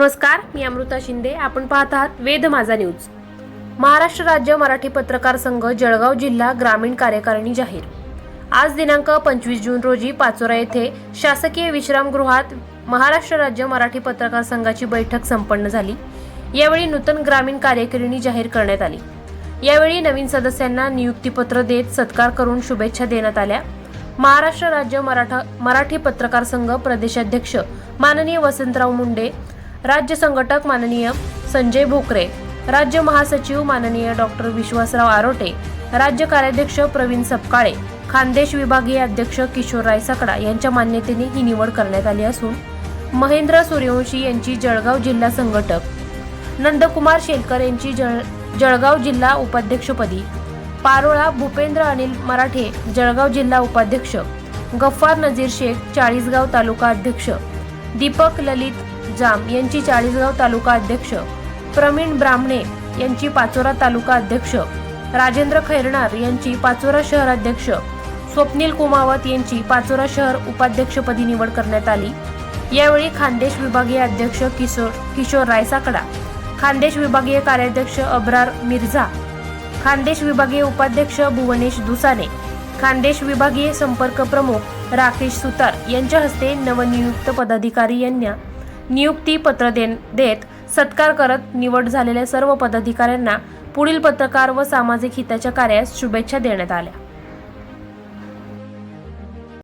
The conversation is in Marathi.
नमस्कार मी अमृता शिंदे. आपण पाहत आहात वेद माझा न्यूज. महाराष्ट्र राज्य मराठी पत्रकार संघ जळगाव जिल्हा ग्रामीण कार्यकारिणी जाहीर. आज दिनांक पंचवीस जून रोजी पाचोरा येथे शासकीय विश्रामगृहात महाराष्ट्र राज्य मराठी पत्रकार संघाची बैठक संपन्न झाली. यावेळी नूतन ग्रामीण कार्यकारिणी जाहीर करण्यात आली. यावेळी नवीन सदस्यांना नियुक्तीपत्र देत सत्कार करून शुभेच्छा देण्यात आल्या. महाराष्ट्र राज्य मराठा मराठी पत्रकार संघ प्रदेशाध्यक्ष माननीय वसंतराव मुंडे राज्य संघटक माननीय संजय भोकरे राज्य महासचिव माननीय डॉक्टर विश्वासराव आरोटे राज्य कार्याध्यक्ष प्रवीण सपकाळे खानदेश विभागीय अध्यक्ष किशोर सकडा यांच्या मान्यतेने ही निवड करण्यात आली असून महेंद्र सूर्यवंशी यांची जळगाव जिल्हा संघटक नंदकुमार शेलकर यांची जळ जळगाव जिल्हा उपाध्यक्षपदी पारोळा भूपेंद्र अनिल मराठे जळगाव जिल्हा उपाध्यक्ष गफ्फार नजीर शेख चाळीसगाव तालुका अध्यक्ष दीपक ललित जाम यांची चाळीसगाव तालुका अध्यक्ष प्रवीण ब्राह्मणे यांची पाचोरा तालुका अध्यक्ष राजेंद्र खैरनार यांची पाचोरा शहर अध्यक्ष स्वप्नील कुमावत यांची पाचोरा शहर उपाध्यक्षपदी निवड करण्यात आली. यावेळी खानदेश विभागीय अध्यक्ष किशोर किशोर रायसाकडा खानदेश विभागीय कार्याध्यक्ष अब्रार मिर्झा खानदेश विभागीय उपाध्यक्ष भुवनेश दुसाने खानदेश विभागीय संपर्क प्रमुख राकेश सुतार यांच्या हस्ते नवनियुक्त पदाधिकारी यांना नियुक्ती पत्र देन देत सत्कार करत निवड झालेल्या सर्व पदाधिकाऱ्यांना पुढील पत्रकार व सामाजिक हिताच्या कार्यास शुभेच्छा देण्यात आल्या.